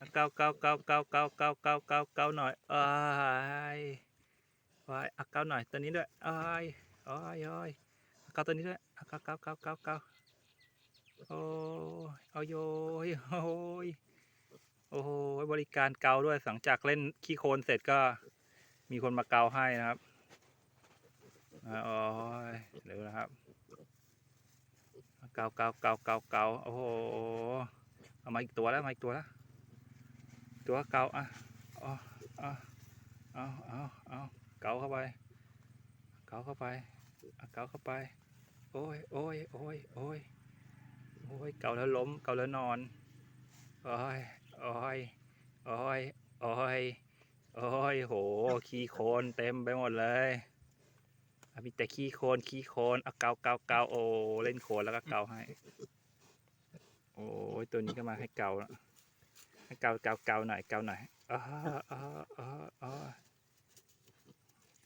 เกาเกาเกาเกาเกาเกาเกาเกาเกาหน่อยเอ้ยว้ายเอาเกาหน่อยตัวนี้ด้วยเอ้ยโอ้ยโอ้ยเกาตัวนี้ด้วยเอาเกาเกาเกาเกาเกาโอ้ยเอาโยยโอ้ยโอ้โหบริการเกาด้วยหลังจากเล่นขี้โคลนเสร็จก็มีคนมาเกาให้นะครับอ่าโอ้ยเร็วนะครับ เกาเกาเกาเกาเกาโอ้โหเอามาอีกตัวแล้วมาอีกตัวแล้ว ตัวเกาอะเอาเอาเอาเอาเอาเกาเข้าไป เกาเข้าไปเกาเข้าไป โอ้ยโอ้ยโอ้ยโอ้ยโอ้ยเกาแล้วล้ม เกาแล้วนอน โอ้ยโอ้ยโอ้ยโอ้ยโอ้ยโห ขี้โคลนเต็มไปหมดเลยมีแต่ขี้โคลนขี้โคลนเอาเกาเกาเกาโอ้เล่นโคลนแล้วก็เกาให้ โอ้ยตัวนี้ก็มาให้เกาแล้ว เกาเกาเกาหน่อยเกาหน่อยอ๋ออ๋ออ๋อ